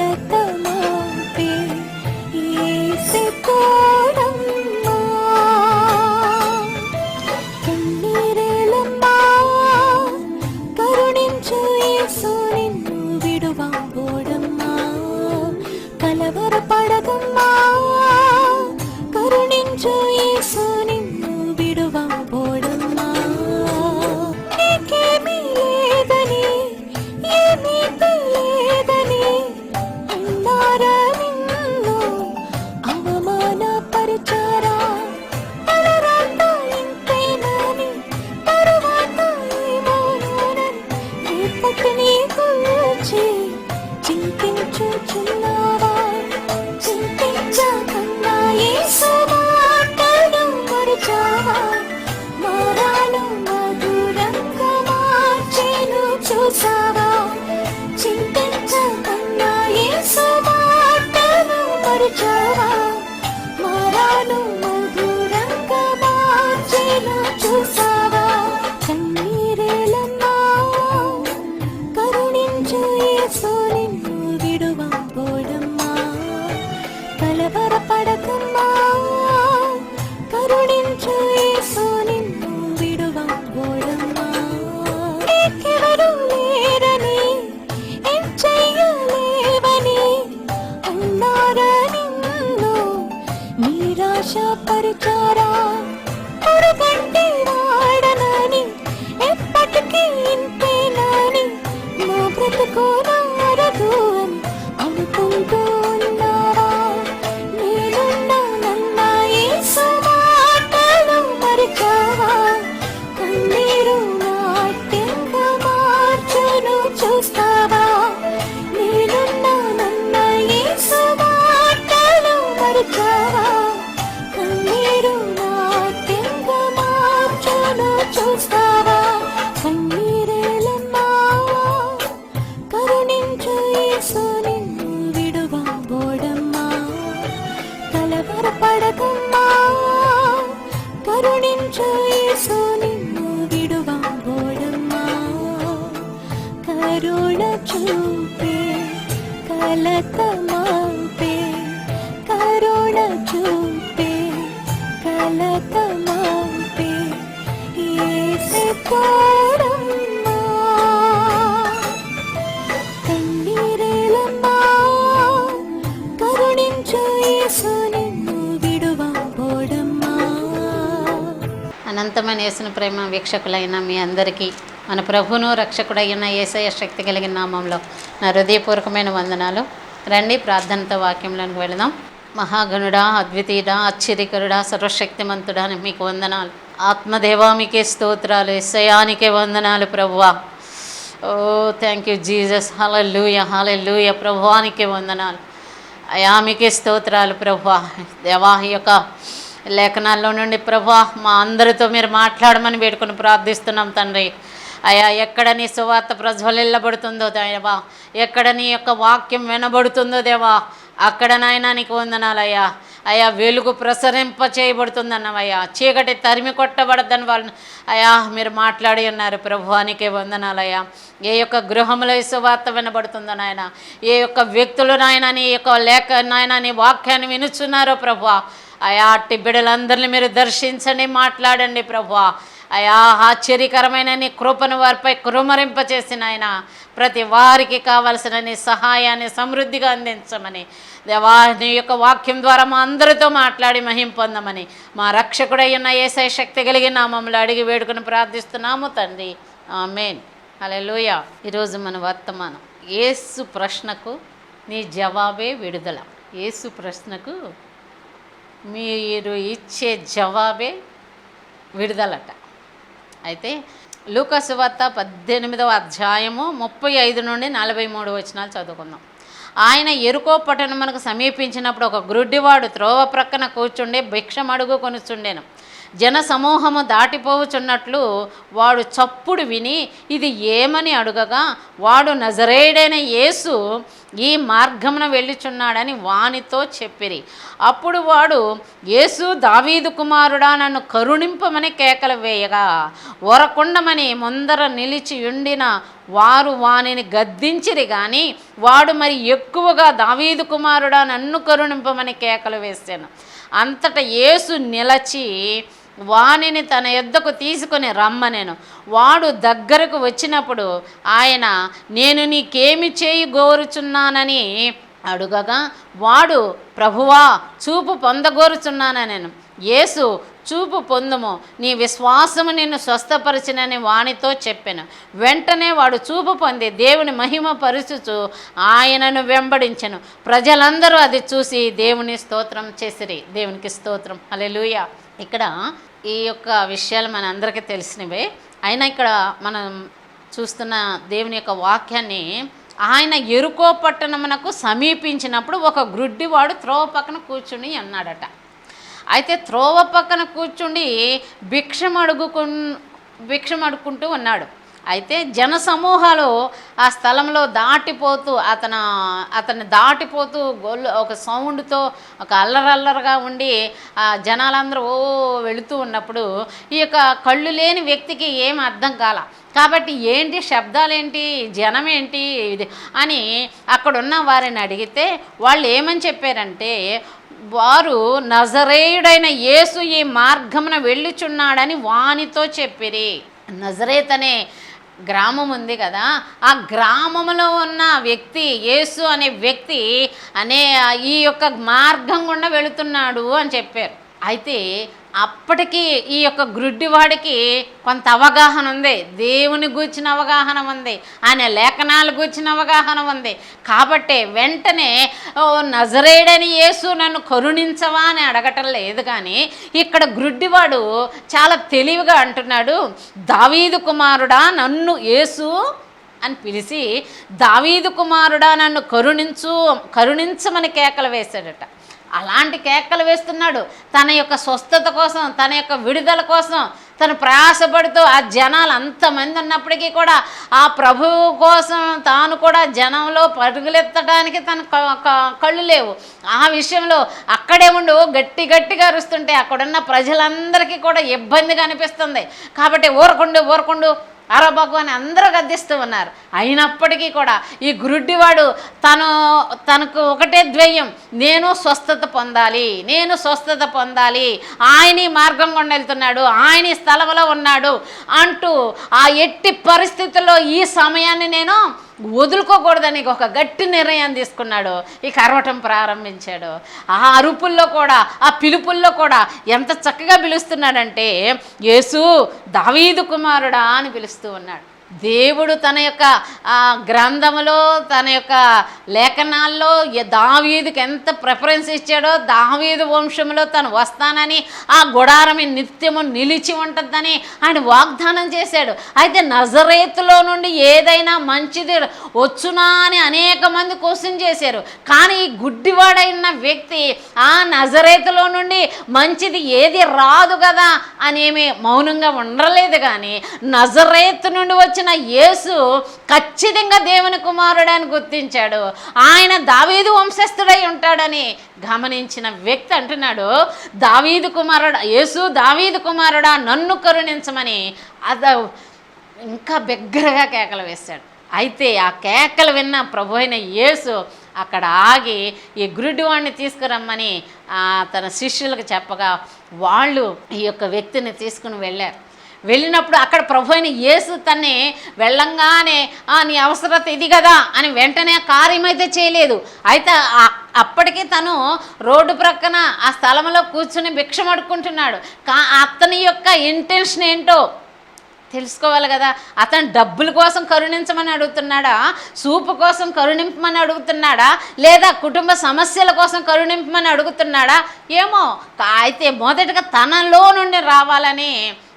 来的。కరుణ చూపే కలత మాపే కరుణ చూపే కలత మాపే ఏసే తోడమ్మా కన్నీరేలమ్మా కరుణించు యేసు నిన్ను విడువబోడమ్మా అనంతమైన యేసున ప్రేమ వీక్షకులైన మీ అందరికీ మన ప్రభును రక్షకుడైన ఏసయ శక్తి కలిగిన నామంలో నా హృదయపూర్వకమైన వందనాలు. రండి ప్రార్థనతో వాక్యంలోకి వెళదాం. మహాగణుడా అద్వితీయుడా ఆశ్చర్యకరుడా సర్వశక్తిమంతుడా అని మీకు వందనాలు. ఆత్మదేవా మీకే స్తోత్రాలు. ఎస్సయానికే వందనాలు ప్రభువా. ఓ థ్యాంక్ యూ జీసస్ హాలూయ హాలూయ ప్రభువానికి వందనాలు. అయా మీకే స్తోత్రాలు ప్రభువా. దేవా యొక్క లేఖనాల్లో నుండి ప్రభా మా అందరితో మీరు మాట్లాడమని వేడుకొని ప్రార్థిస్తున్నాం తండ్రి. అయా ఎక్కడ నీ సువార్త ప్రజ్వలిల్లబడుతుందో దేవా? ఎక్కడ నీ యొక్క వాక్యం వినబడుతుందో దేవా? అక్కడ నాయన నీకు వందనాలయ్యా. అయా వెలుగు ప్రసరింప చేయబడుతుందన్నవయ్యా. చీకటి తరిమి కొట్టబడద్దని వాళ్ళని అయా మీరు మాట్లాడి ఉన్నారు. ప్రభువానికే వందనాలయ్యా. ఏ యొక్క గృహంలో సువార్త వినబడుతుందో నాయన? ఏ యొక్క వ్యక్తులు నాయన నీ యొక్క లేఖ నాయన నీ వాక్యాన్ని వినుచున్నారో ప్రభు? అయా అట్టి బిడ్డలందరినీ మీరు దర్శించండి మాట్లాడండి ప్రభు. అయా ఆశ్చర్యకరమైన నీ కృపను వారిపై కృమరింపచేసిన ఆయన. ప్రతి వారికి కావలసిన నీ సహాయాన్ని సమృద్ధిగా అందించమని. దేవా నీ యొక్క వాక్యం ద్వారా మా అందరితో మాట్లాడి మహిం పొందమని. మా రక్షకుడై ఉన్న ఏసై శక్తి కలిగి నామములు అడిగి వేడుకుని ప్రార్థిస్తున్నాము తండ్రి. ఆమెన్. లూయ ఈరోజు మన వర్తమానం. ఏసు ప్రశ్నకు నీ జవాబే విడుదల. ఏసు ప్రశ్నకు మీరు ఇచ్చే జవాబే విడుదలట. అయితే లూకసువార్త పద్దెనిమిదవ అధ్యాయము ముప్పై ఐదు నుండి నలభై మూడు వచనాలు చదువుకుందాం. ఆయన ఎరుకో పట్టణమునకు సమీపించినప్పుడు ఒక గ్రుడ్డివాడు త్రోవ ప్రక్కన కూర్చుండే భిక్షమడుగు కొనుచుండెను. జన సమూహము దాటిపోవుచున్నట్లు వాడు చప్పుడు విని ఇది ఏమని అడుగగా వాడు నజరేడైన యేసు ఈ మార్గమున వెళ్ళుచున్నాడని వానితో చెప్పిరి. అప్పుడు వాడు యేసు దావీదు కుమారుడా నన్ను కరుణింపమని కేకలు వేయగా ఒరకుండమని ముందర నిలిచి ఉండిన వారు వానిని గద్దించిరి కానీ వాడు మరి ఎక్కువగా దావీదు కుమారుడా నన్ను కరుణింపమని కేకలు వేశాను. అంతటా యేసు నిలచి వానిని తన యొద్దకు తీసుకొని రమ్మనెను వాడు దగ్గరకు వచ్చినప్పుడు ఆయన నేను నీకేమి చేయి గోరుచున్నానని అడుగగా వాడు ప్రభువా చూపు పొందగోరుచున్నానెను యేసు చూపు పొందుము. నీ విశ్వాసము నిన్ను స్వస్థపరిచినని వానితో చెప్పాను. వెంటనే వాడు చూపు పొంది దేవుని మహిమ పరుచుచు ఆయనను వెంబడించను. ప్రజలందరూ అది చూసి దేవుని స్తోత్రం చేసిరి. దేవునికి స్తోత్రం. అలెలుయా ఇక్కడ ఈ యొక్క విషయాలు మన అందరికీ తెలిసినవే. అయినా ఇక్కడ మనం చూస్తున్న దేవుని యొక్క వాక్యాన్ని ఆయన ఎరుకో పట్టణమునకు సమీపించినప్పుడు ఒక గ్రుడ్డివాడు త్రోవ పక్కన కూర్చుని అన్నాడట. అయితే త్రోవ పక్కన కూర్చుండి భిక్షం అడుగుకు భిక్షం అడుక్కుంటూ ఉన్నాడు. అయితే జన సమూహాలు ఆ స్థలంలో దాటిపోతూ అతను అతన్ని దాటిపోతూ గొల్లు ఒక సౌండ్తో ఒక అల్లరల్లరగా ఉండి ఆ జనాలందరూ ఓ వెళుతూ ఉన్నప్పుడు ఈ యొక్క కళ్ళు లేని వ్యక్తికి ఏం అర్థం కాల. కాబట్టి ఏంటి శబ్దాలేంటి జనం ఏంటి ఇది అని అక్కడున్న వారిని అడిగితే వాళ్ళు ఏమని చెప్పారంటే వారు నజరేయుడైన యేసు ఈ మార్గమున వెళ్ళుచున్నాడని వానితో చెప్పిరి. నజరేత్ అనే గ్రామం ఉంది కదా ఆ గ్రామంలో ఉన్న వ్యక్తి యేసు అనే వ్యక్తి అనే ఈ యొక్క మార్గం గుండా వెళుతున్నాడు అని చెప్పారు. అయితే అప్పటికి ఈ యొక్క గ్రుడ్డివాడికి కొంత అవగాహన ఉంది. దేవుని గూర్చిన అవగాహన ఉంది. ఆయన లేఖనాలు గూర్చిన అవగాహన ఉంది. కాబట్టి వెంటనే "ఓ నజరేడని యేసు నన్ను కరుణించవా అని అడగటం లేదు కానీ ఇక్కడ గ్రుడ్డివాడు చాలా తెలివిగా అంటున్నాడు. దావీదు కుమారుడా నన్ను యేసు అని పిలిచి దావీదు కుమారుడా నన్ను కరుణించు కరుణించమని కేకలు వేశాడట. అలాంటి కేకలు వేస్తున్నాడు. తన యొక్క స్వస్థత కోసం తన యొక్క విడుదల కోసం తను ప్రయాసపడుతూ ఆ జనాలు అంతమంది ఉన్నప్పటికీ కూడా ఆ ప్రభువు కోసం తాను కూడా జనంలో పరుగులెత్తడానికి తన క- కళ్ళు లేవు. ఆ విషయంలో అక్కడే ఉండు గట్టి గట్టిగా అరుస్తుంటే అక్కడున్న ప్రజలందరికీ కూడా ఇబ్బందిగా అనిపిస్తుంది. కాబట్టి ఊరకుండు ఊరకుండు. అరా భగవాన్ అందరూ గద్దిస్తూ ఉన్నారు. అయినప్పటికీ కూడా ఈ గురుడ్డివాడు తను తనకు ఒకటే ద్వయం నేను స్వస్థత పొందాలి నేను స్వస్థత పొందాలి ఆయన మార్గం గుండా వెళ్తున్నాడు ఆయన స్థలంలో ఉన్నాడు అంటూ ఆ ఎట్టి పరిస్థితుల్లో ఈ సమయాన్ని నేను వదులుకోకూడదని ఒక గట్టి నిర్ణయం తీసుకున్నాడు. ఈ కరవటం ప్రారంభించాడు. ఆ అరుపుల్లో కూడా ఆ పిలుపుల్లో కూడా ఎంత చక్కగా పిలుస్తున్నాడంటే యేసు దావీదు కుమారుడా అని పిలుస్తూ ఉన్నాడు. దేవుడు తన యొక్క గ్రంథములో తన యొక్క లేఖనాల్లో దావీదుకి ఎంత ప్రిఫరెన్స్ ఇచ్చాడో దావీదు వంశంలో తను వస్తానని ఆ గుడారమి నిత్యము నిలిచి ఉంటుందని ఆయన వాగ్దానం చేశాడు. అయితే నజరేతులో నుండి ఏదైనా మంచిది వచ్చునా అని అనేక మంది క్వశ్చన్ చేశారు. కానీ ఈ గుడ్డివాడైన వ్యక్తి ఆ నజరేతులో నుండి మంచిది ఏది రాదు కదా అనేమి మౌనంగా ఉండలేదు కానీ నజరేతు నుండి వచ్చి వచ్చిన యేసు ఖచ్చితంగా దేవుని కుమారుడు అని గుర్తించాడు. ఆయన దావీదు వంశస్థుడై ఉంటాడని గమనించిన వ్యక్తి అంటున్నాడు దావీదు కుమారుడా యేసు దావీదు కుమారుడా నన్ను కరుణించమని. అద ఇంకా బిగ్గరగా కేకలు వేశాడు. అయితే ఆ కేకలు విన్న ప్రభు అయిన యేసు అక్కడ ఆగి ఈ గురుడివాణ్ణి తీసుకురమ్మని తన శిష్యులకు చెప్పగా వాళ్ళు ఈ యొక్క వ్యక్తిని తీసుకుని వెళ్ళారు. వెళ్ళినప్పుడు అక్కడ ప్రభు అయిన యేసు తన్ని వెళ్ళంగానే "ఆ, నీ అవసరత ఇది కదా అని వెంటనే కార్యమైతే చేయలేదు. అయితే అప్పటికే అప్పటికి తను రోడ్డు ప్రక్కన ఆ స్థలంలో కూర్చుని భిక్షం అడుక్కుంటున్నాడు కా అతని యొక్క ఇంటెన్షన్ ఏంటో తెలుసుకోవాలి కదా. అతను డబ్బుల కోసం కరుణించమని అడుగుతున్నాడా? సూపు కోసం కరుణింపమని అడుగుతున్నాడా? లేదా కుటుంబ సమస్యల కోసం కరుణింపమని అడుగుతున్నాడా? ఏమో అయితే మొదటగా తనలో నుండి రావాలని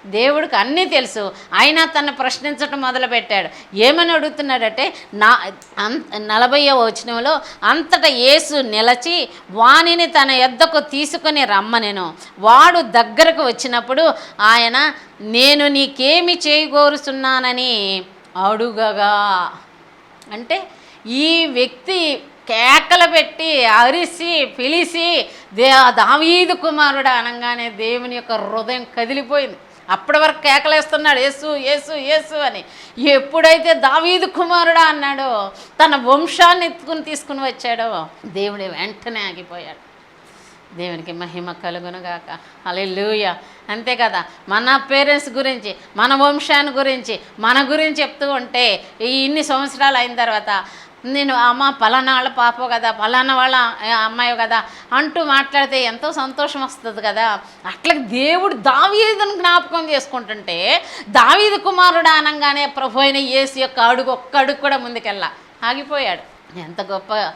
దేవుడికి అన్నీ తెలుసు. అయినా తను ప్రశ్నించటం మొదలుపెట్టాడు. ఏమని అడుగుతున్నాడంటే నా అన్ నలభైవ వచనంలో అంతటా యేసు నిలచి వాణిని తన ఎద్దకు తీసుకొని రమ్మనెను. వాడు దగ్గరకు వచ్చినప్పుడు ఆయన నేను నీకేమి చేయగోరుచున్నానని అడుగగా. అంటే ఈ వ్యక్తి కేకలు పెట్టి అరిసి పిలిచి దే దావీదు కుమారుడు అనగానే దేవుని యొక్క హృదయం కదిలిపోయింది. అప్పటి వరకు కేకలేస్తున్నాడు యేసు యేసు యేసు అని. ఎప్పుడైతే దావీదు కుమారుడా అన్నాడో తన వంశాన్ని ఎత్తుకుని తీసుకుని వచ్చాడో దేవుడు వెంటనే ఆగిపోయాడు. దేవునికి మహిమ కలుగునుగాక. అలెలుయ అంతే కదా మన పేరెంట్స్ గురించి మన వంశాన్ని గురించి మన గురించి చెప్తూ ఉంటే ఈ ఇన్ని సంవత్సరాలు అయిన తర్వాత నేను అమ్మ పలానా వాళ్ళ పాప కదా పలానా వాళ్ళ అమ్మాయి కదా అంటూ మాట్లాడితే ఎంతో సంతోషం వస్తుంది కదా. అట్లా దేవుడు దావీదును జ్ఞాపకం చేసుకుంటుంటే దావీదు కుమారుడు అనగానే ప్రభు అయిన యేసు యొక్క అడుగు ఒక్క అడుగు కూడా ముందుకెళ్ళా. ఆగిపోయాడు. ఎంత గొప్ప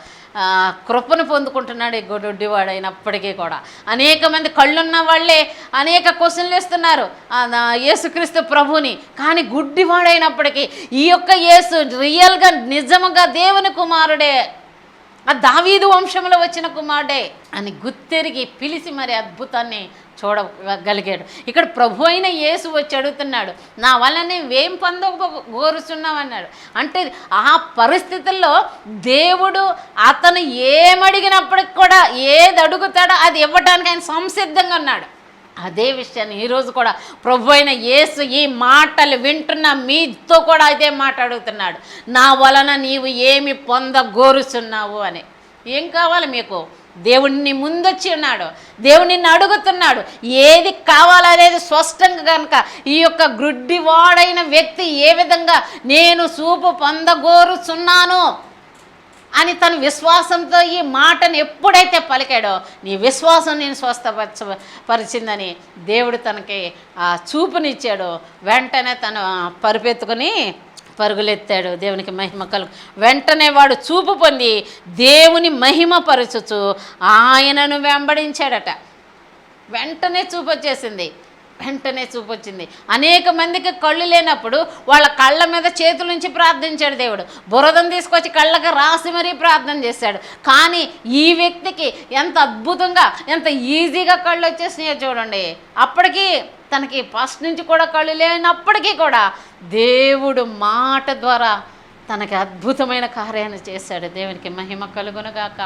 కృపను పొందుకుంటున్నాడు ఈ గుడ్డివాడు అయినప్పటికీ కూడా. అనేక మంది కళ్ళున్న వాళ్ళే అనేక క్వశ్చన్లు ఇస్తున్నారు యేసుక్రీస్తు ప్రభుని. కానీ గుడ్డివాడైనప్పటికీ ఈ యొక్క యేసు రియల్గా నిజముగా దేవుని కుమారుడే. ఆ దావీదు వంశంలో వచ్చిన కుమారుడే అని గుర్తెరిగి పిలిచి మరి అద్భుతాన్ని చూడగలిగాడు. ఇక్కడ ప్రభు అయిన యేసు వచ్చి అడుగుతున్నాడు నా వల్ల నువ్వేం పొందక కోరుచున్నావు అన్నాడు. అంటే ఆ పరిస్థితుల్లో దేవుడు అతను ఏమడిగినప్పటికి కూడా ఏది అడుగుతాడో అది ఇవ్వడానికి ఆయన సంసిద్ధంగా ఉన్నాడు. అదే విషయాన్ని ఈరోజు కూడా ప్రభు అయిన యేసు ఈ మాటలు వింటున్న మీతో కూడా అదే మాట అడుగుతున్నాడు. నా వలన నీవు ఏమి పొందగోరుచున్నావు అని. ఏం కావాలి మీకు? దేవుడిని ముందొచ్చి ఉన్నాడు. దేవుడిని అడుగుతున్నాడు. ఏది కావాలనేది స్పష్టంగా కనుక ఈ యొక్క గ్రుడ్డివాడైన వ్యక్తి ఏ విధంగా నేను చూపు పొందగోరుచున్నాను? అని తన విశ్వాసంతో ఈ మాటను ఎప్పుడైతే పలికాడో నీ విశ్వాసం నేను స్వస్థపరచ పరిచిందని దేవుడు తనకి ఆ చూపునిచ్చాడు. వెంటనే తను పరుపెత్తుకొని పరుగులెత్తాడు. దేవునికి మహిమ కలుగు వెంటనే వాడు చూపు పొంది దేవుని మహిమ పరచుచు ఆయనను వెంబడించాడట. వెంటనే చూపు వచ్చేసింది వెంటనే చూపు వచ్చింది అనేక మందికి కళ్ళు లేనప్పుడు వాళ్ళ కళ్ళ మీద చేతుల నుంచి ప్రార్థించాడు దేవుడు. బురదం తీసుకొచ్చి కళ్ళకి రాసి మరీ ప్రార్థన చేశాడు. కానీ ఈ వ్యక్తికి ఎంత అద్భుతంగా ఎంత ఈజీగా కళ్ళు వచ్చేసినాయో చూడండి. అప్పటికి తనకి ఫస్ట్ నుంచి కూడా కళ్ళు లేనప్పటికీ కూడా దేవుడు మాట ద్వారా తనకి అద్భుతమైన కార్యాన్ని చేశాడు. దేవునికి మహిమ కలుగునుగాక.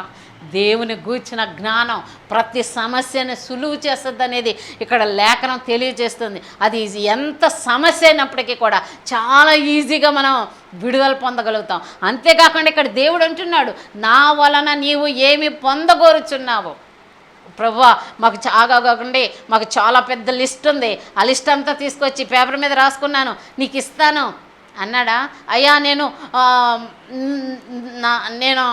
దేవుని గూర్చిన జ్ఞానం ప్రతి సమస్యని సులువు చేస్తుంది అనేది ఇక్కడ లేఖనం తెలియజేస్తుంది. అది ఎంత సమస్య అయినప్పటికీ కూడా చాలా ఈజీగా మనం విడుదల పొందగలుగుతాం. అంతేకాకుండా ఇక్కడ దేవుడు అంటున్నాడు నా వలన నీవు ఏమి పొందగోరుచున్నావు? ప్రభు మాకు చాలా కాకుండా మాకు చాలా పెద్ద లిస్ట్ ఉంది. ఆ లిస్ట్ అంతా తీసుకొచ్చి పేపర్ మీద రాసుకున్నాను. నీకు ఇస్తాను అన్నాడా? అయ్యా నేను నా నేను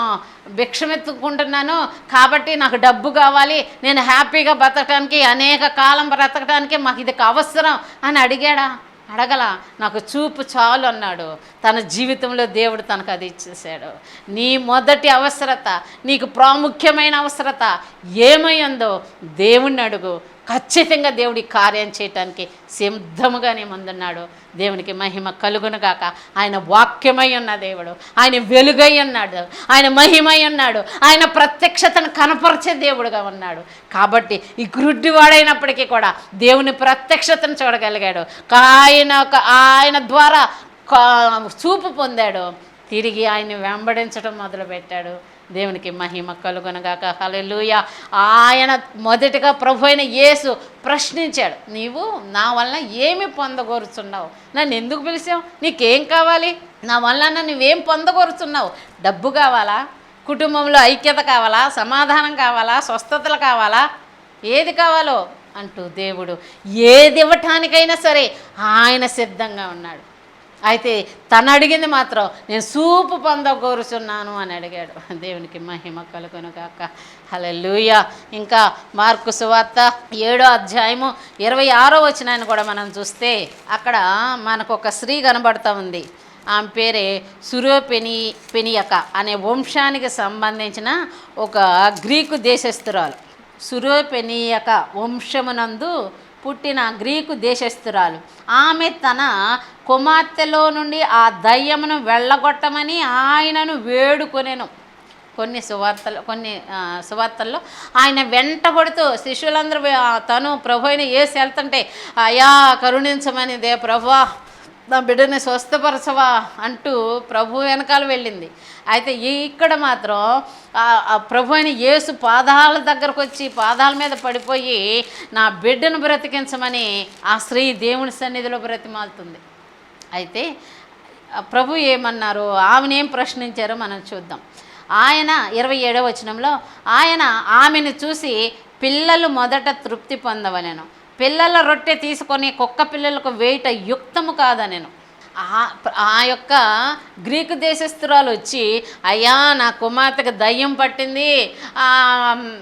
భిక్షమెత్తుకుంటున్నాను కాబట్టి నాకు డబ్బు కావాలి. నేను హ్యాపీగా బ్రతకడానికి అనేక కాలం బ్రతకడానికి మాకు ఇది అవసరం అని అడిగాడా? అడగల. నాకు చూపు చాలు అన్నాడు. తన జీవితంలో దేవుడు తనకు అది ఇచ్చేసాడు నీ మొదటి అవసరత నీకు ప్రాముఖ్యమైన అవసరత ఏమై ఉందో దేవుణ్ణి అడుగు. ఖచ్చితంగా దేవుడి కార్యం చేయటానికి సిద్ధముగానే ముందున్నాడు. దేవునికి మహిమ కలుగునుగాక ఆయన వాక్యమై ఉన్న దేవుడు. ఆయన వెలుగై ఉన్నాడు. ఆయన మహిమై ఉన్నాడు. ఆయన ప్రత్యక్షతను కనపరిచే దేవుడుగా ఉన్నాడు. కాబట్టి ఈ గుడ్డివాడైనప్పటికీ కూడా దేవుని ప్రత్యక్షతను చూడగలిగాడు. ఆయన ఒక- ఆయన ద్వారా కా- చూపు పొందాడు. తిరిగి ఆయన్ని వెంబడించడం మొదలుపెట్టాడు. దేవునికి మహిమ కలుగునగాక. హల్లెలూయ. ఆయన మొదటిగా ప్రభు అయిన యేసు ప్రశ్నించాడు నీవు నా వలన ఏమి పొందగోరుచున్నావు? నన్ను ఎందుకు పిలిచావు? నీకేం కావాలి? నా వలన నువ్వేం పొందగోరుచున్నావు? డబ్బు కావాలా? కుటుంబంలో ఐక్యత కావాలా? సమాధానం కావాలా? స్వస్థతలు కావాలా? ఏది కావాలో? అంటూ దేవుడు ఏది ఇవ్వటానికైనా సరే ఆయన సిద్ధంగా ఉన్నాడు. అయితే తను అడిగింది మాత్రం నేను సూపు పొందగోరుచున్నాను అని అడిగాడు. దేవునికి మహిమ కలుగును కాక హల్లెలూయ. ఇంకా మార్కు సువార్త ఏడో అధ్యాయము ఇరవై ఆరో వచ్చినాయని కూడా మనం చూస్తే అక్కడ మనకు ఒక స్త్రీ కనబడుతూ ఉంది. ఆమె పేరే సురోపెని పెనియక అనే వంశానికి సంబంధించిన ఒక గ్రీకు దేశస్థురాలు. సురోపెనియక వంశమునందు పుట్టిన గ్రీకు దేశస్థురాలు. ఆమె తన కుమార్తెలో నుండి ఆ దయ్యమును వెళ్ళగొట్టమని ఆయనను వేడుకొనెను. కొన్ని సువార్తలు కొన్ని సువార్తల్లో ఆయన వెంటబడుతూ శిష్యులందరూ తను ప్రభు అయిన ఏసి వెళ్తుంటే అయా కరుణించమని దే ప్రభా నా బిడ్డని స్వస్థపరచవా అంటూ ప్రభు వెనకాల వెళ్ళింది. అయితే ఇక్కడ మాత్రం ఆ- ఆ ప్రభు అయిన యేసు పాదాల దగ్గరకు వచ్చి పాదాల మీద పడిపోయి నా బిడ్డను బ్రతికించమని ఆ స్త్రీ దేవుని సన్నిధిలో బ్రతిమాలుతుంది. అయితే ప్రభు ఏమన్నారు ఆమెనేం ప్రశ్నించారో మనం చూద్దాం. ఆయన ఇరవై ఏడవ వచనంలో ఆయన ఆమెను చూసి పిల్లలు మొదట తృప్తి పొందవలెను. పిల్లల రొట్టె తీసుకొని కుక్క పిల్లలకు వేయట యుక్తము కాదనెను. ఆ ఆ యొక్క గ్రీకు దేశస్తురాలు వచ్చి అయ్యా నా కుమార్తెకు దయ్యం పట్టింది. ఆ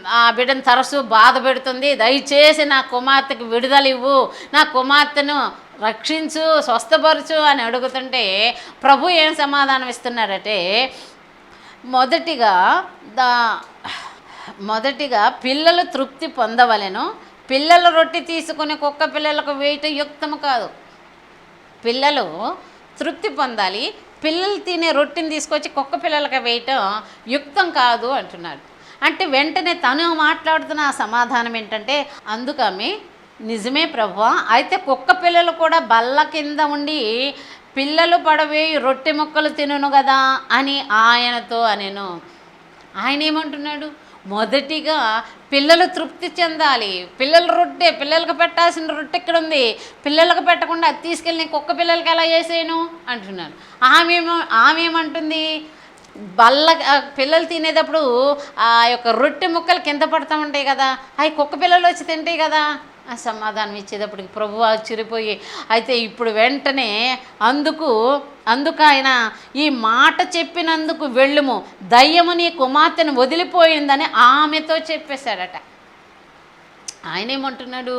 ఆ బిడ్డను తరచూ బాధ పెడుతుంది. దయచేసి నా కుమార్తెకు విడుదల ఇవ్వు. నా కుమార్తెను రక్షించు స్వస్థపరచు అని అడుగుతుంటే ప్రభు ఏం సమాధానం ఇస్తున్నారంటే మొదటిగా దా మొదటిగా పిల్లలు తృప్తి పొందవలెను. పిల్లల రొట్టె తీసుకుని కుక్క పిల్లలకు వేయటం యుక్తము కాదు. పిల్లలు తృప్తి పొందాలి. పిల్లలు తినే రొట్టెని తీసుకొచ్చి కుక్క పిల్లలకి వేయటం యుక్తం కాదు అంటున్నాడు. అంటే వెంటనే తను మాట్లాడుతున్న సమాధానం ఏంటంటే అందుకమే నిజమే ప్రభు. అయితే కుక్క పిల్లలు కూడా బల్ల కింద ఉండి పిల్లలు పడవేయి రొట్టె ముక్కలు తినను కదా అని ఆయనతో అనేను. ఆయన ఏమంటున్నాడు? మొదటిగా పిల్లలు తృప్తి చెందాలి. పిల్లల రొట్టె పిల్లలకు పెట్టాల్సిన రొట్టె ఇక్కడ ఉంది పిల్లలకు పెట్టకుండా అది తీసుకెళ్ళి కుక్క పిల్లలకి ఎలా చేసేయను? అంటున్నాను ఆమె ఆమె ఏమంటుంది? బల్ల పిల్లలు తినేటప్పుడు ఆ యొక్క రొట్టె ముక్కలు కింద పడుతూ ఉంటాయి కదా అవి కుక్క పిల్లలు వచ్చి తింటాయి కదా ఆ సమాధానం ఇచ్చేటప్పటికి ప్రభు ఆశ్చర్యపోయి అయితే ఇప్పుడు వెంటనే అందుకు అందుకు ఆయన ఈ మాట చెప్పినందుకు వెళ్ళుము. దయ్యము నీ కుమార్తెను వదిలిపోయిందని ఆమెతో చెప్పేశాడట. ఆయన ఏమంటున్నాడు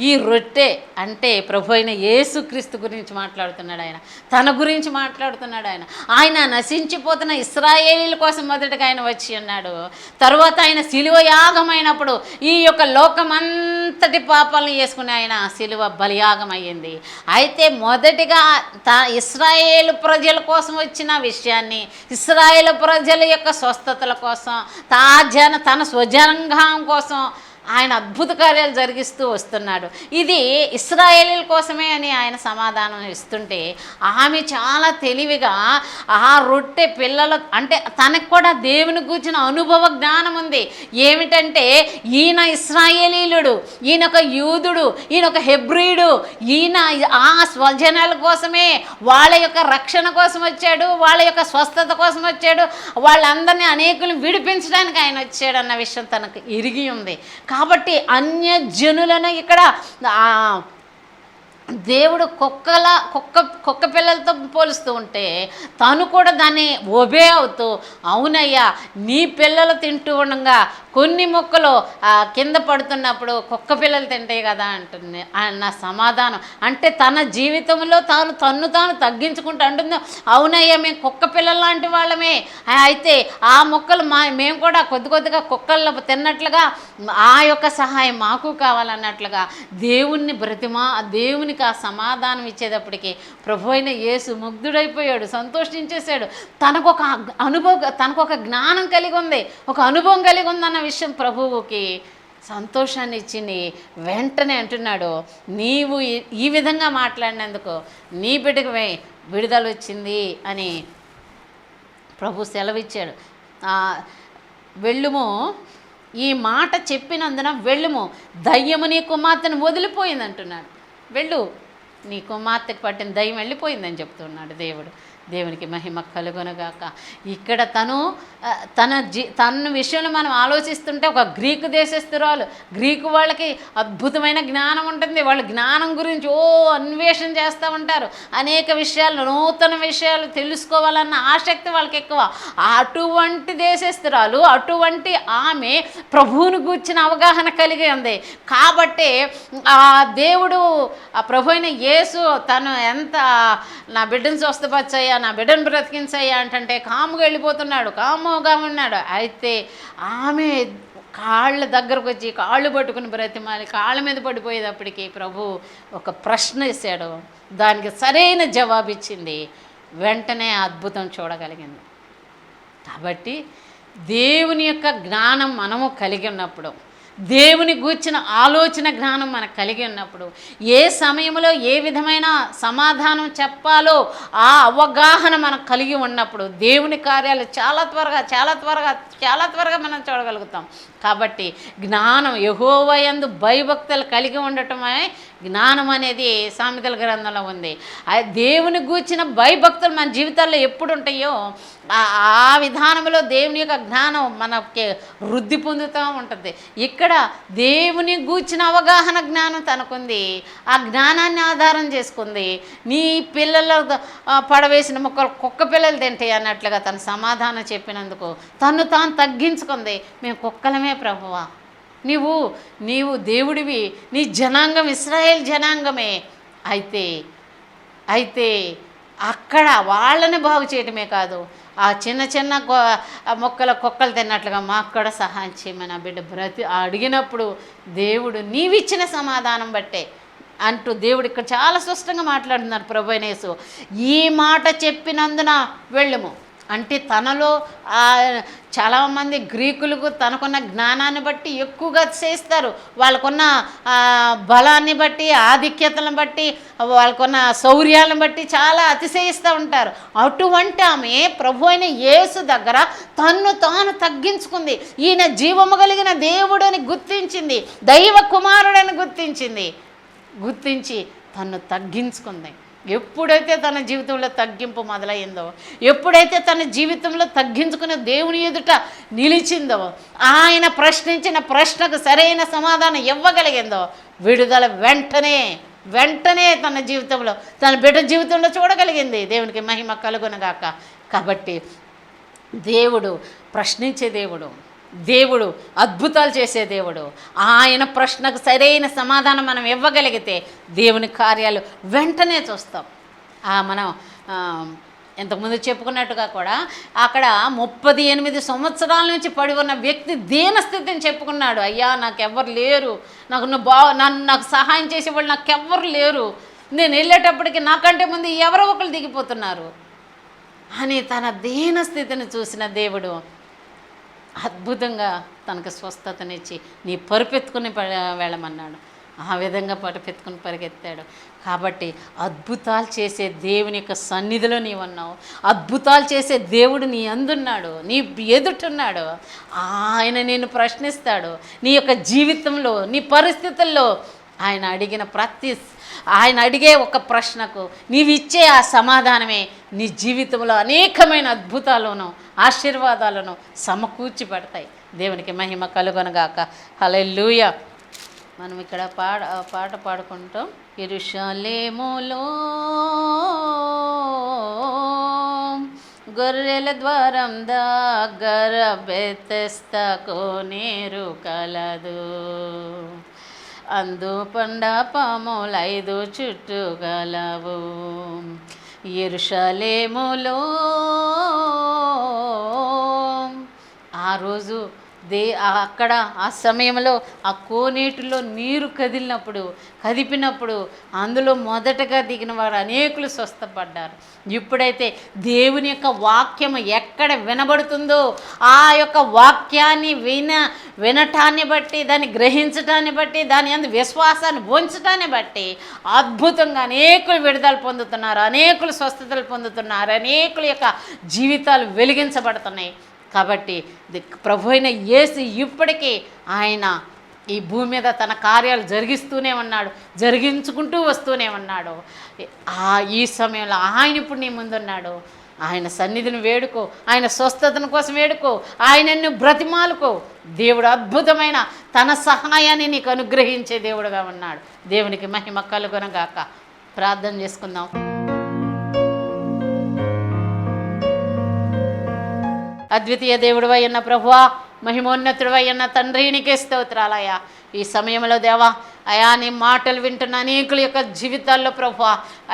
ఈ రొట్టె అంటే ప్రభు అయిన యేసుక్రీస్తు గురించి మాట్లాడుతున్నాడు ఆయన. తన గురించి మాట్లాడుతున్నాడు ఆయన. ఆయన నశించిపోతున్న ఇస్రాయేలీల కోసం మొదటగా ఆయన వచ్చి ఉన్నాడు తరువాత ఆయన సిలువ యాగమైనప్పుడు ఈ యొక్క లోకమంతటి పాపాలను వేసుకుని ఆయన సిలువ బలియాగం అయ్యింది అయితే మొదటిగా త ఇస్రాయేలు ప్రజల కోసం వచ్చిన విషయాన్ని ఇస్రాయేల్ ప్రజల యొక్క స్వస్థతల కోసం తాజన తన స్వజనంగం కోసం ఆయన అద్భుత కార్యాలు జరిగిస్తూ వస్తున్నాడు. ఇది ఇస్రాయేలీల కోసమే అని ఆయన సమాధానం ఇస్తుంటే ఆమె చాలా తెలివిగా ఆ రొట్టె పిల్లల అంటే తనకు కూడా దేవుని కూర్చిన అనుభవ జ్ఞానం ఉంది. ఏమిటంటే ఈయన ఇస్రాయేలీలుడు ఈయన ఒక యూదుడు ఈయన ఒక హెబ్రీయుడు ఈయన ఆ స్వజనాల కోసమే వాళ్ళ యొక్క రక్షణ కోసం వచ్చాడు వాళ్ళ యొక్క స్వస్థత కోసం వచ్చాడు వాళ్ళందరినీ అనేకులను విడిపించడానికి ఆయన వచ్చాడు అన్న విషయం తనకు ఇరిగి ఉంది. కాబట్టి అన్య జనులను ఇక్కడ దేవుడు కుక్కల కుక్క కుక్క పిల్లలతో పోలుస్తూ ఉంటే తను కూడా దాన్ని ఒబే అవుతూ అవునయ్యా నీ పిల్లలు తింటూ ఉండగా కొన్ని మొక్కలు కింద పడుతున్నప్పుడు కుక్క పిల్లలు తింటాయి కదా అంటుంది అన్న సమాధానం. అంటే తన జీవితంలో తాను తన్ను తాను తగ్గించుకుంటూ అంటుంది అవునయ్యా మేము కుక్క పిల్లలు లాంటి వాళ్ళమే. అయితే ఆ మొక్కలు మా మేము కూడా కొద్ది కొద్దిగా కుక్కల్లో తిన్నట్లుగా ఆ యొక్క సహాయం మాకు కావాలన్నట్లుగా దేవుణ్ణి బ్రతిమా దేవుని దేవునికి ఆ సమాధానం ఇచ్చేటప్పటికి ప్రభు అయిన యేసు ముగ్ధుడైపోయాడు సంతోషించేశాడు. తనకు ఒక అనుభవం తనకు ఒక జ్ఞానం కలిగి ఉంది ఒక అనుభవం కలిగి ఉందన్న విషయం ప్రభువుకి సంతోషాన్ని ఇచ్చింది. వెంటనే అంటున్నాడు నీవు ఈ- విధంగా మాట్లాడినందుకు నీ బిడ్డకు విడుదల వచ్చింది అని ప్రభు సెలవిచ్చాడు. వెళ్ళుము. ఈ మాట చెప్పినందున వెళ్ళుము. దయ్యము నీ కుమార్తెను వదిలిపోయింది అంటున్నాడు వెళ్ళు. నీ కుమార్తెకు పట్టిన దయ్యం వెళ్ళిపోయిందని చెప్తున్నాడు దేవుడు. దేవునికి మహిమ కలుగునగాక. ఇక్కడ తను తన జీ తన విషయంలో మనం ఆలోచిస్తుంటే ఒక గ్రీకు దేశస్తురాలు గ్రీకు వాళ్ళకి అద్భుతమైన జ్ఞానం ఉంటుంది. వాళ్ళు జ్ఞానం గురించి ఓ అన్వేషణ చేస్తూ ఉంటారు. అనేక విషయాలు నూతన విషయాలు తెలుసుకోవాలన్న ఆసక్తి వాళ్ళకి ఎక్కువ. అటువంటి దేశస్తురాలు అటువంటి ఆమె ప్రభువును గూర్చిన అవగాహన కలిగి ఉంది. కాబట్టి ఆ దేవుడు ఆ ప్రభు అయిన యేసు తను ఎంత నా బిడ్డను స్వస్థపరచయ్యా నా బిడ్డను బ్రతికించయ్యా అంటే కాముగా వెళ్ళిపోతున్నాడు కాముగా ఉన్నాడు. అయితే ఆమె కాళ్ళ దగ్గరకు వచ్చి కాళ్ళు పట్టుకుని బ్రతిమాలి కాళ్ళ మీద పడిపోయేటప్పటికి ప్రభు ఒక ప్రశ్న ఇచ్చాడు దానికి సరైన జవాబు ఇచ్చింది. వెంటనే అద్భుతం చూడగలిగింది. కాబట్టి దేవుని యొక్క జ్ఞానం మనము కలిగి ఉన్నప్పుడు దేవుని గూర్చిన ఆలోచన జ్ఞానం మనకు కలిగి ఉన్నప్పుడు ఏ సమయంలో ఏ విధమైన సమాధానం చెప్పాలో ఆ అవగాహన మనకు కలిగి ఉన్నప్పుడు దేవుని కార్యాలు చాలా త్వరగా చాలా త్వరగా చాలా త్వరగా మనం చూడగలుగుతాం. కాబట్టి జ్ఞానం యహోవయందు భయభక్తులు కలిగి ఉండటమే జ్ఞానం అనేది సామెతల గ్రంథంలో ఉంది. దేవుని గూర్చిన భయభక్తులు మన జీవితాల్లో ఎప్పుడు ఉంటాయో ఆ- విధానంలో దేవుని యొక్క జ్ఞానం మనకి వృద్ధి పొందుతూ ఉంటుంది. ఇక్కడ దేవుని గూర్చిన అవగాహన జ్ఞానం తనకుంది. ఆ జ్ఞానాన్ని ఆధారం చేసుకుంది. నీ పిల్లల పడవేసిన మొక్కలు కుక్క పిల్లలు తింటాయి అన్నట్లుగా తను సమాధానం చెప్పినందుకు తను తాను తగ్గించుకుంది. మేము కుక్కలమే ప్రభువా. నీవు నీవు దేవుడివి నీ జనాంగం ఇస్రాయేల్ జనాంగమే. అయితే అయితే అక్కడ వాళ్ళని బాగు చేయటమే కాదు ఆ చిన్న చిన్న ఆ మొక్కల కుక్కలు తిన్నట్లుగా మాకు కూడా సహాయం చేయమని ఆ బిడ్డ బ్రతి అడిగినప్పుడు దేవుడు నీవిచ్చిన సమాధానం బట్టే అంటూ దేవుడు ఇక్కడ చాలా స్పష్టంగా మాట్లాడుతున్నారు ప్రభు ఈ మాట చెప్పినందున వెళ్ళము. అంటే తనలో చాలామంది గ్రీకులకు తనకున్న జ్ఞానాన్ని బట్టి ఎక్కువగా చేస్తారు. వాళ్ళకున్న బలాన్ని బట్టి ఆధిక్యతలను బట్టి వాళ్ళకున్న శౌర్యాలను బట్టి చాలా అతిశయిస్తూ ఉంటారు. అటువంటి ఆమె ప్రభు అయిన యేసు దగ్గర తన్ను తాను తగ్గించుకుంది. ఈయన జీవము కలిగిన దేవుడని గుర్తించింది. దైవ కుమారుడని గుర్తించింది. గుర్తించి తన్ను తగ్గించుకుంది. ఎప్పుడైతే తన జీవితంలో తగ్గింపు మొదలైందో ఎప్పుడైతే తన జీవితంలో తగ్గించుకునే దేవుని ఎదుట నిలిచిందో ఆయన ప్రశ్నించిన ప్రశ్నకు సరైన సమాధానం ఇవ్వగలిగిందో విడుదల వెంటనే వెంటనే తన జీవితంలో తన బిడ్డ జీవితంలో చూడగలిగింది. దేవునికి మహిమ కలుగునగాక. కాబట్టి దేవుడు ప్రశ్నించే దేవుడు దేవుడు అద్భుతాలు చేసే దేవుడు. ఆయన ప్రశ్నకు సరైన సమాధానం మనం ఇవ్వగలిగితే దేవుని కార్యాలు వెంటనే చూస్తాం. మనం ఇంతకుముందు చెప్పుకున్నట్టుగా కూడా అక్కడ ముప్పది ఎనిమిది సంవత్సరాల నుంచి పడి ఉన్న వ్యక్తి దీనస్థితిని చెప్పుకున్నాడు. అయ్యా నాకెవ్వరు లేరు. నాకు నువ్వు బా నన్ను నాకు సహాయం చేసేవాళ్ళు నాకెవ్వరు లేరు. నేను వెళ్ళేటప్పటికి నాకంటే ముందు ఎవరో ఒకరు దిగిపోతున్నారు. అని తన దీన స్థితిని చూసిన దేవుడు అద్భుతంగా తనకు స్వస్థతనిచ్చి నీ పరుపెత్తుకుని వెళ్ళమన్నాడు. ఆ విధంగా పరుపెత్తుకుని పరిగెత్తాడు. కాబట్టి అద్భుతాలు చేసే దేవుని యొక్క సన్నిధిలో నీవు ఉన్నావు అద్భుతాలు చేసే దేవుడు నీ అందున్నాడు. నీ ఎదుటున్నాడు. ఆయన నేను ప్రశ్నిస్తాడు. నీ యొక్క జీవితంలో నీ పరిస్థితుల్లో ఆయన అడిగిన ప్రతి ఆయన అడిగే ఒక ప్రశ్నకు నీవిచ్చే ఆ సమాధానమే నీ జీవితంలో అనేకమైన అద్భుతాలను ఆశీర్వాదాలను సమకూర్చి పెడతాయి దేవునికి మహిమ కలుగొనగాక. లూయ మనం ఇక్కడ పాడ పాట పాడుకుంటాం. ఇరుషలేములో గొర్రెల ద్వారం దగ్గర బెత్తస్తకు నీరు కలదు. అందు పండ పాములైదు చుట్టూ గలవు ఎరుషలేములో ఆ రోజు దే ఆ అక్కడ ఆ సమయంలో ఆ కోనేటిలో నీరు కదిలినప్పుడు కదిపినప్పుడు అందులో మొదటగా దిగిన వారు అనేకులు స్వస్థపడ్డారు. ఇప్పుడైతే దేవుని యొక్క వాక్యం ఎక్కడ వినబడుతుందో ఆ యొక్క వాక్యాన్ని విన వినటాన్ని బట్టి దాన్ని గ్రహించటాన్ని బట్టి దాని అందు విశ్వాసాన్ని ఉంచటాన్ని బట్టి అద్భుతంగా అనేకులు విడుదల పొందుతున్నారు అనేకులు స్వస్థతలు పొందుతున్నారు అనేకుల యొక్క జీవితాలు వెలిగించబడుతున్నాయి. కాబట్టి ప్రభు అయిన యేసు ఇప్పటికీ ఆయన ఈ భూమి మీద తన కార్యాలు జరిగిస్తూనే ఉన్నాడు జరిగించుకుంటూ వస్తూనే ఉన్నాడు. ఆ ఈ సమయంలో ఆయన ఇప్పుడు నీ ముందున్నాడు. ఆయన సన్నిధిని వేడుకో ఆయన స్వస్థతను కోసం వేడుకో ఆయనను బ్రతిమాలుకో. దేవుడు అద్భుతమైన తన సహాయాన్ని నీకు అనుగ్రహించే దేవుడుగా ఉన్నాడు. దేవునికి మహిమ కలుగునగాక ప్రార్థన చేసుకుందాం. అద్వితీయ దేవుడు అయ్యన్న ప్రభువా మహిమోన్నతుడు అయ్యన్న తండ్రి నీకే స్తోత్రాలయ్యా. ఈ సమయంలో దేవా అయా నీ మాటలు వింటున్న అనేకుల యొక్క జీవితాల్లో ప్రభు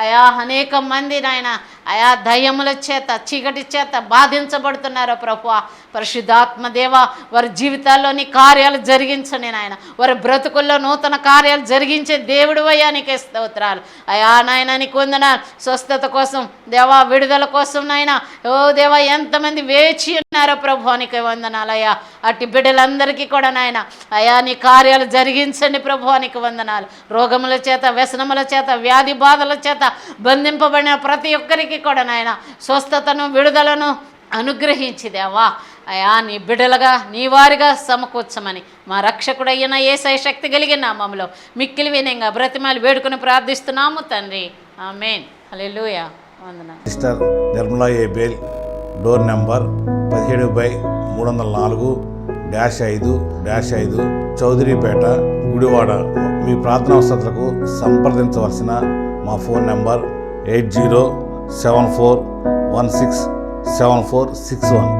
అయా అనేక మంది నాయన అయా దయ్యముల చేత చీకటి చేత బాధించబడుతున్నారో ప్రభువ. పరిశుద్ధాత్మదేవా వారి జీవితాల్లోని కార్యాలు జరిగించండి నాయన. వారి బ్రతుకుల్లో నూతన కార్యాలు జరిగించే దేవుడు అయ్యా నీకే స్తోత్రాలు. అయా నాయన నీకు వందనాలు స్వస్థత కోసం దేవా విడుదల కోసం నాయన. ఓ దేవా ఎంతమంది వేచి ఉన్నారో ప్రభు నీకు వందనాలయ్యా అట్టి బిడ్డలందరికీ కూడా నాయన అయా నీ కార్యాలు జరిగించండి ప్రభు నీకు వందనాలు. రోగముల చేత వ్యసనముల చేత వ్యాధి బాధల చేత బంధింపబడిన ప్రతి ఒక్కరికి కూడా నాయన స్వస్థతను విడుదలను అనుగ్రహించిదేవా అయా నీ బిడలుగా నీ వారిగా సమకూర్చమని మా రక్షకుడయ్యన ఏసై శక్తి కలిగిన నామంలో మిక్కిలి వినంగా బ్రతిమాలు వేడుకుని ప్రార్థిస్తున్నాము తండ్రి. ఆమెన్. హల్లెలూయా. వందనాలు. సిస్టర్ నిర్మలా ఏ బేల్ డోర్ నెంబర్ పదిహేడు బై మూడు వందల నాలుగు డాష్ ఐదు డాష్ ఐదు చౌదరిపేట గుడివాడ. మీ ప్రార్థనా వసతులకు సంప్రదించవలసిన మా phone number eight zero seven four one six seven four six one.